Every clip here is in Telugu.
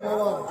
Vamos lá.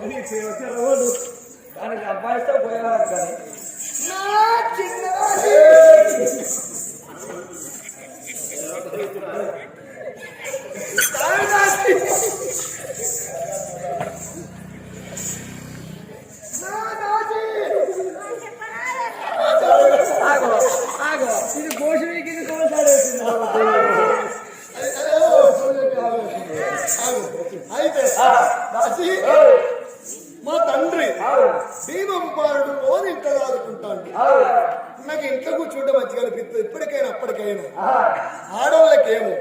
వచ్చే రోజు దానికి అబ్బాయితో పోయేవాడు కానీ. ఆడవాళ్ళకేమో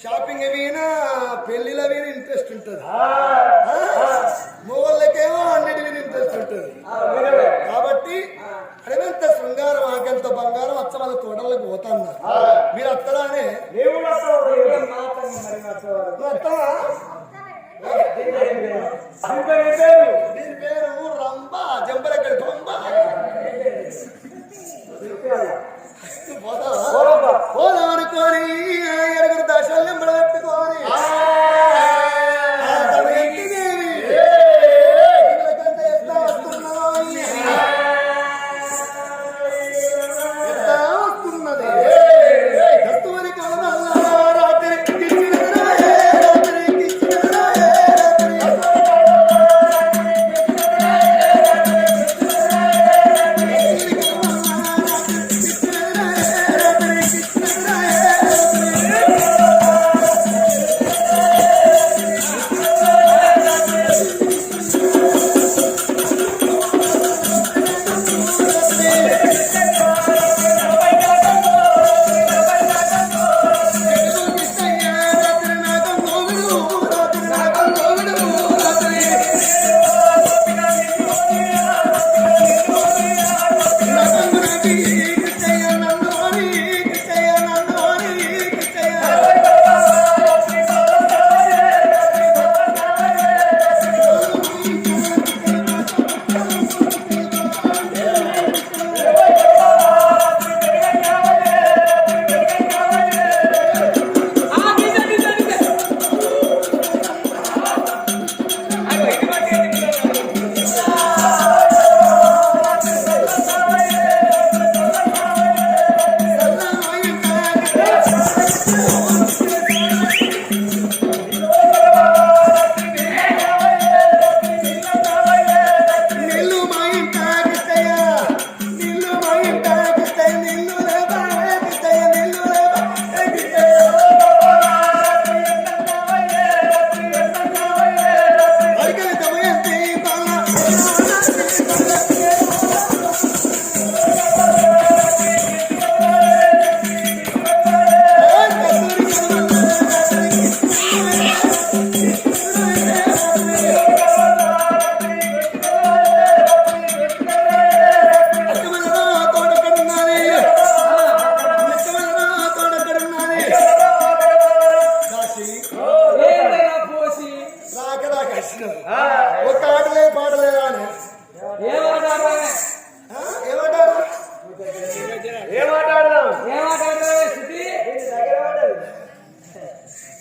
షాపింగ్ అవినా పెళ్ళిల ఇంట్రెస్ట్ ఉంటుంది. మొగళ్ళకేమో అన్నిటి మీద ఇంట్రెస్ట్ ఉంటుంది. కాబట్టి అడవింత శృంగారం ఆకెంత బంగారం అచ్చ వాళ్ళ తోటలకు పోతా మీరు అత్తరానే? దీని పేరు? రంబ జంబరగడ్డ.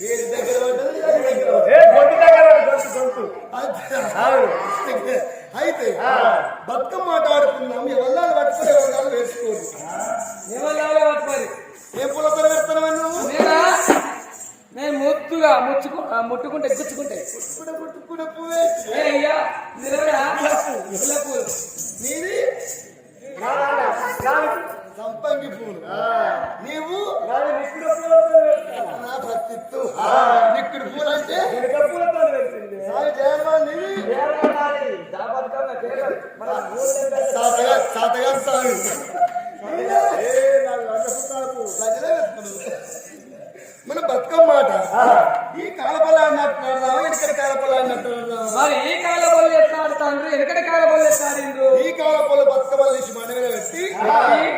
ఏం దగ్గర దగ్గర అయితే బతుకమ్మ ఆట ఆడుకుందాం. ఎవరు పట్టుకుని వేసుకోరు? ఏ పూల కూర పెడతాను ముత్తుగా ముచ్చుకు ముట్టుకుంటే గుచ్చుకుంటే. ముట్టుకునే పువ్వే. సాగు వెతుకున్నారు. మన బతుకమ్మ మాట ఈ కాలపల్ల అన్నట్టు ఇక్కడ కాలపల్ల అన్నట్టు? మరి ఈ కాల బొల్లు ఎట్లా ఆడుతాండ్రు? వెనకటి కాల బొల్లు ఎట్లా ఆడిండ్రు? ఈ కాలపల్ల బతుకమ్మ తీసి మన మీద పెట్టి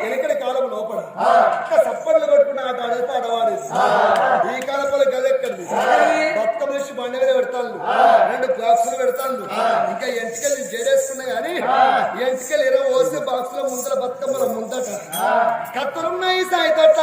వెనకటి కాలం లోపల సప్పట్లు కొట్టుకున్న ఆట ఆడితే ఆడవాడు ఈ కాలపల్ల గదెక్కడిది బతుకమ్మ తీసి బండ మీద పెడతాను రెండు బాక్సులు పెడతాను ఇంకా గానీ ఇరవై పోస్తే బాక్స్లో ముందర బతుకమ్మల ముందట. కత్తులున్నాయి సాయితోట